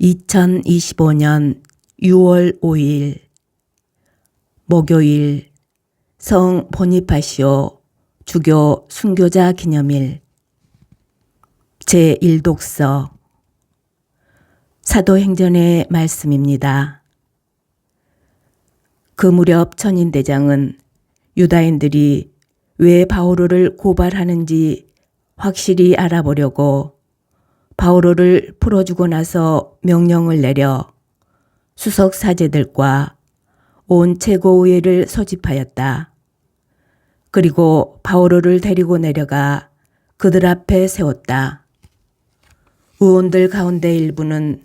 2025년 6월 5일 목요일 성 보니파시오 주교 순교자 기념일 제1독서 사도행전의 말씀입니다. 그 무렵 천인대장은 유다인들이 왜 바오로를 고발하는지 확실히 알아보려고 바오로를 풀어주고 나서 명령을 내려 수석 사제들과 온 최고의회를 소집하였다. 그리고 바오로를 데리고 내려가 그들 앞에 세웠다. 의원들 가운데 일부는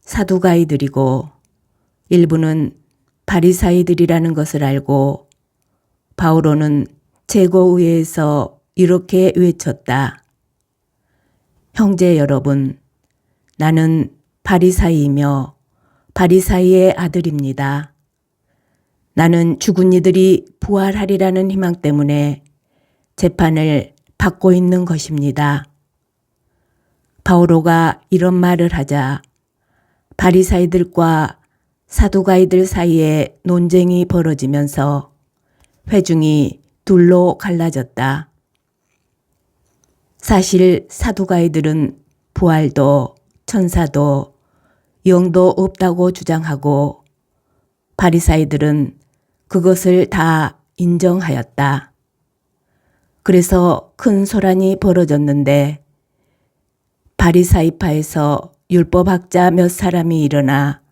사두가이들이고 일부는 바리사이들이라는 것을 알고 바오로는 최고의회에서 이렇게 외쳤다. 형제 여러분, 나는 바리사이이며 바리사이의 아들입니다. 나는 죽은 이들이 부활하리라는 희망 때문에 재판을 받고 있는 것입니다. 바오로가 이런 말을 하자 바리사이들과 사두가이들 사이에 논쟁이 벌어지면서 회중이 둘로 갈라졌다. 사실 사두가이들은 부활도 천사도 영도 없다고 주장하고 바리사이들은 그것을 다 인정하였다. 그래서 큰 소란이 벌어졌는데 바리사이파에서 율법학자 몇 사람이 일어나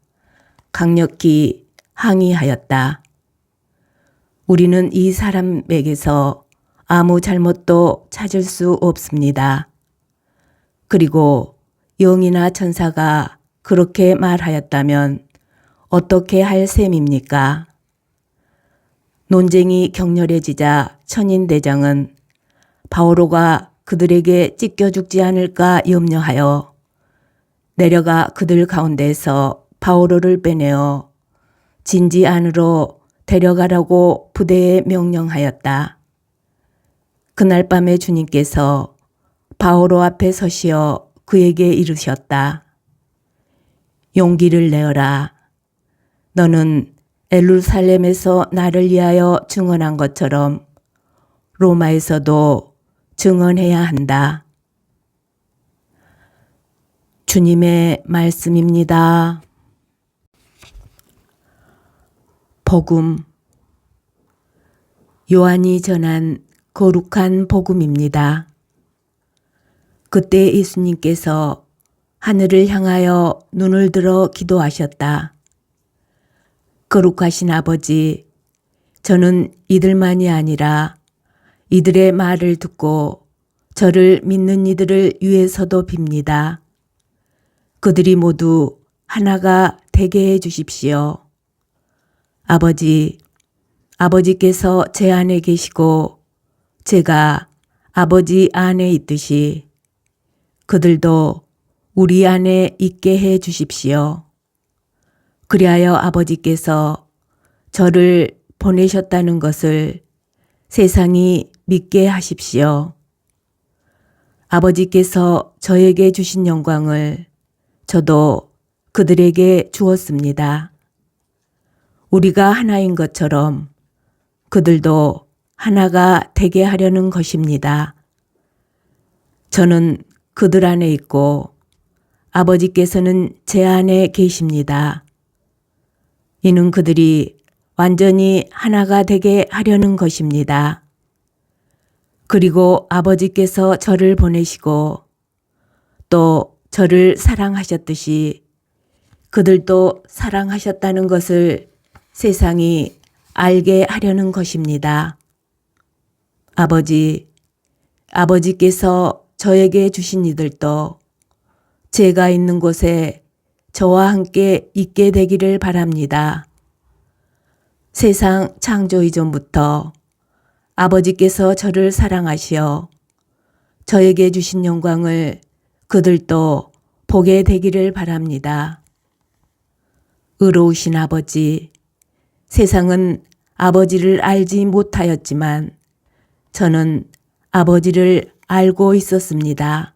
강력히 항의하였다. 우리는 이 사람에게서 아무 잘못도 찾을 수 없습니다. 그리고 영이나 천사가 그렇게 말하였다면 어떻게 할 셈입니까? 논쟁이 격렬해지자 천인대장은 바오로가 그들에게 찢겨 죽지 않을까 염려하여 내려가 그들 가운데서 바오로를 빼내어 진지 안으로 데려가라고 부대에 명령하였다. 그날 밤에 주님께서 바오로 앞에 서시어 그에게 이르셨다. 용기를 내어라. 너는 엘루살렘에서 나를 위하여 증언한 것처럼 로마에서도 증언해야 한다. 주님의 말씀입니다. 복음 요한이 전한 거룩한 복음입니다. 그때 예수님께서 하늘을 향하여 눈을 들어 기도하셨다. 거룩하신 아버지, 저는 이들만이 아니라 이들의 말을 듣고 저를 믿는 이들을 위해서도 빕니다. 그들이 모두 하나가 되게 해 주십시오. 아버지, 아버지께서 제 안에 계시고 제가 아버지 안에 있듯이 그들도 우리 안에 있게 해 주십시오. 그리하여 아버지께서 저를 보내셨다는 것을 세상이 믿게 하십시오. 아버지께서 저에게 주신 영광을 저도 그들에게 주었습니다. 우리가 하나인 것처럼 그들도 하나가 되게 하려는 것입니다. 저는 그들 안에 있고 아버지께서는 제 안에 계십니다. 이는 그들이 완전히 하나가 되게 하려는 것입니다. 그리고 아버지께서 저를 보내시고 또 저를 사랑하셨듯이 그들도 사랑하셨다는 것을 세상이 알게 하려는 것입니다. 아버지, 아버지께서 저에게 주신 이들도 제가 있는 곳에 저와 함께 있게 되기를 바랍니다. 세상 창조 이전부터 아버지께서 저를 사랑하시어 저에게 주신 영광을 그들도 보게 되기를 바랍니다. 의로우신 아버지, 세상은 아버지를 알지 못하였지만 저는 아버지를 알고 있었습니다.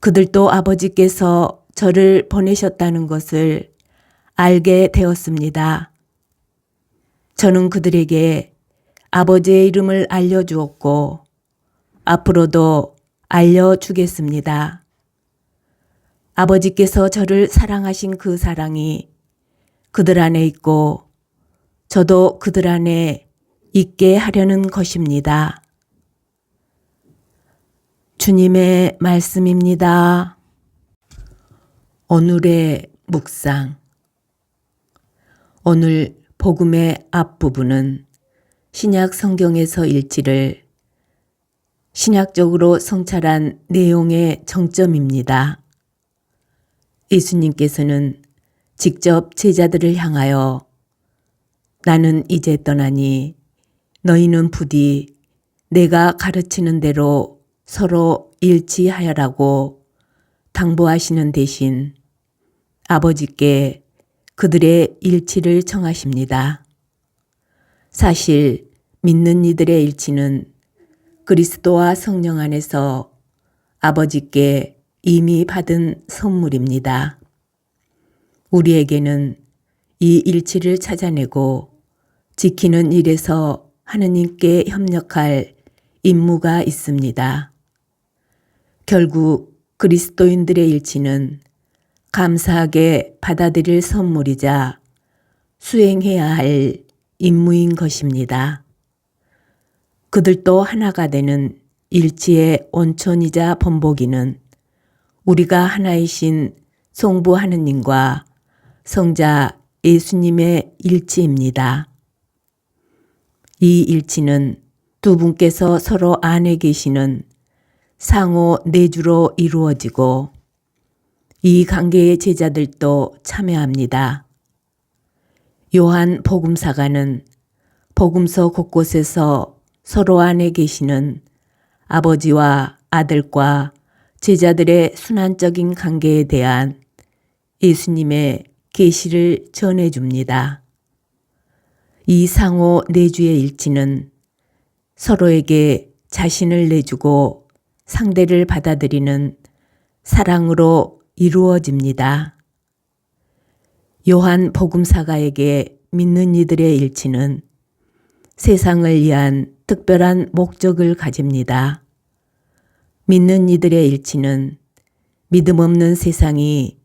그들도 아버지께서 저를 보내셨다는 것을 알게 되었습니다. 저는 그들에게 아버지의 이름을 알려주었고, 앞으로도 알려주겠습니다. 아버지께서 저를 사랑하신 그 사랑이 그들 안에 있고, 저도 그들 안에 있게 하려는 것입니다. 주님의 말씀입니다. 오늘의 묵상. 오늘 복음의 앞부분은 신약 성경에서 일지를 신약적으로 성찰한 내용의 정점입니다. 예수님께서는 직접 제자들을 향하여 나는 이제 떠나니 너희는 부디 내가 가르치는 대로 서로 일치하여라고 당부하시는 대신 아버지께 그들의 일치를 청하십니다. 사실 믿는 이들의 일치는 그리스도와 성령 안에서 아버지께 이미 받은 선물입니다. 우리에게는 이 일치를 찾아내고 지키는 일에서 하느님께 협력할 임무가 있습니다. 결국 그리스도인들의 일치는 감사하게 받아들일 선물이자 수행해야 할 임무인 것입니다. 그들도 하나가 되는 일치의 온천이자 본보기는 우리가 하나이신 송부 하느님과 성자 예수님의 일치입니다. 이 일치는 두 분께서 서로 안에 계시는 상호 내주로 이루어지고 이 관계의 제자들도 참여합니다. 요한 복음사가는 복음서 곳곳에서 서로 안에 계시는 아버지와 아들과 제자들의 순환적인 관계에 대한 예수님의 계시를 전해 줍니다. 이 상호 내주의 일치는 서로에게 자신을 내주고 상대를 받아들이는 사랑으로 이루어집니다. 요한 복음사가에게 믿는 이들의 일치는 세상을 위한 특별한 목적을 가집니다. 믿는 이들의 일치는 믿음 없는 세상이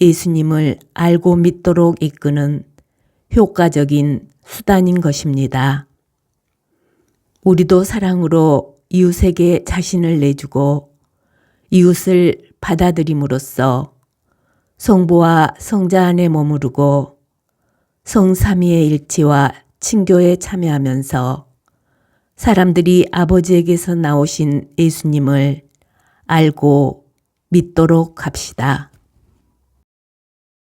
예수님을 알고 믿도록 이끄는 효과적인 수단인 것입니다. 우리도 사랑으로 이웃에게 자신을 내주고 이웃을 받아들임으로써 성부와 성자 안에 머무르고 성삼위의 일치와 친교에 참여하면서 사람들이 아버지에게서 나오신 예수님을 알고 믿도록 합시다.